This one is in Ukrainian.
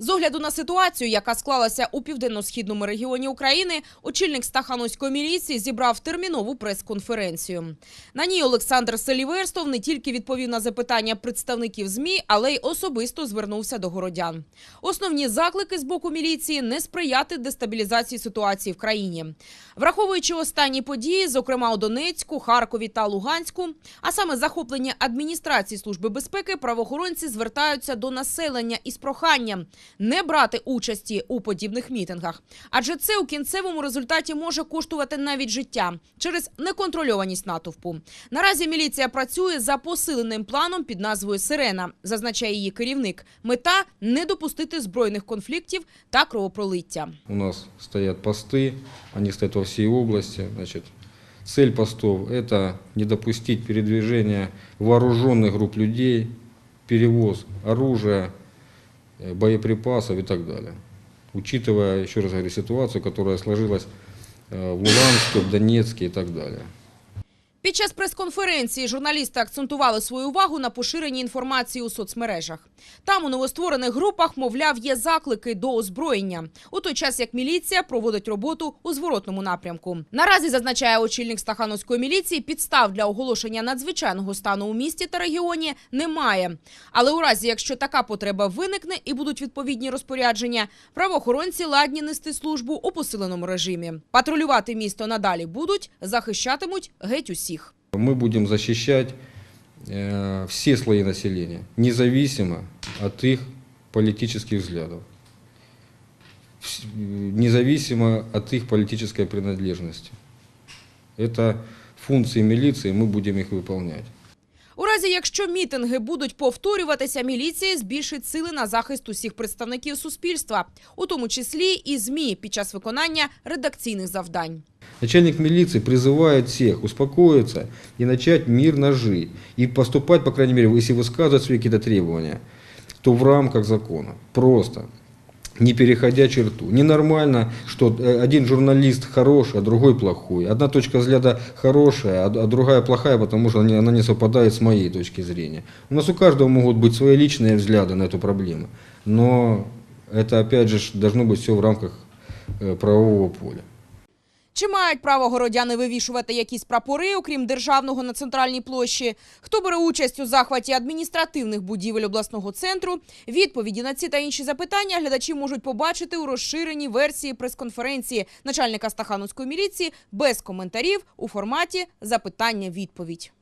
З огляду на ситуацію, яка склалася у південно-східному регіоні України, очільник Стахановської міліції зібрав термінову прес-конференцію. На ній Олександр Селіверстов не тільки відповів на запитання представників ЗМІ, але й особисто звернувся до городян. Основні заклики з боку міліції не сприяти дестабілізації ситуації в країні. Враховуючи останні події, зокрема у Донецьку, Харкові та Луганську, а саме захоплення адміністрації Служби безпеки, правоохоронці звертаються до населення із проханням не брати участі у подібних мітингах, адже це у кінцевому результаті може коштувати навіть життя через неконтрольованість натовпу. Наразі міліція працює за посиленим планом під назвою Сирена, зазначає її керівник. Мета не допустити збройних конфліктів та кровопролиття. У нас стоят посты, они стоят во всей области. Значит, цель постов – это не допустить передвижения вооруженных групп людей, перевоз оружия, э, боеприпасов и так далее. Учитывая, еще раз говорю, ситуацию, которая сложилась э, в Луганске, в Донецке и так далее. Під час прес-конференції журналісти акцентували свою увагу на поширенні інформації у соцмережах. Там у новостворених групах, мовляв, є заклики до озброєння, у той час як міліція проводить роботу у зворотному напрямку. Наразі зазначає очільник Стахановської міліції, підстав для оголошення надзвичайного стану у місті та регіоні немає. Але у разі, якщо така потреба виникне і будуть відповідні розпорядження, правоохоронці ладні нести службу у посиленому режимі. Патрулювати місто надалі будуть, захищатимуть геть усіх. Мы будем защищать э, все слои населения, независимо от их политических взглядов, независимо от их политической принадлежности. Это функции милиции, мы будем их выполнять. У разі, якщо мітинги будуть повторюватися, міліція збільшить сили на захист усіх представників суспільства, у тому числі і ЗМІ під час виконання редакційних завдань. Начальник милиции призывает всех успокоиться и начать мирно жить. И поступать, по крайней мере, если высказывать свои какие-то требования, то в рамках закона. Просто. Не переходя черту. Ненормально, что э, один журналист хороший, а другой плохой. Одна точка взгляда хорошая, а д- а другая плохая, потому что она не- она не совпадает с моей точки зрения. У нас у каждого могут быть свои личные взгляды на эту проблему. Но это, опять же, ж, должно быть все в рамках э, правового поля. Чи мають право городяни вивішувати якісь прапори, окрім державного на центральній площі? Хто бере участь у захваті адміністративних будівель обласного центру? Відповіді на ці та інші запитання глядачі можуть побачити у розширеній версії прес-конференції начальника Стахановської міліції без коментарів у форматі запитання-відповідь.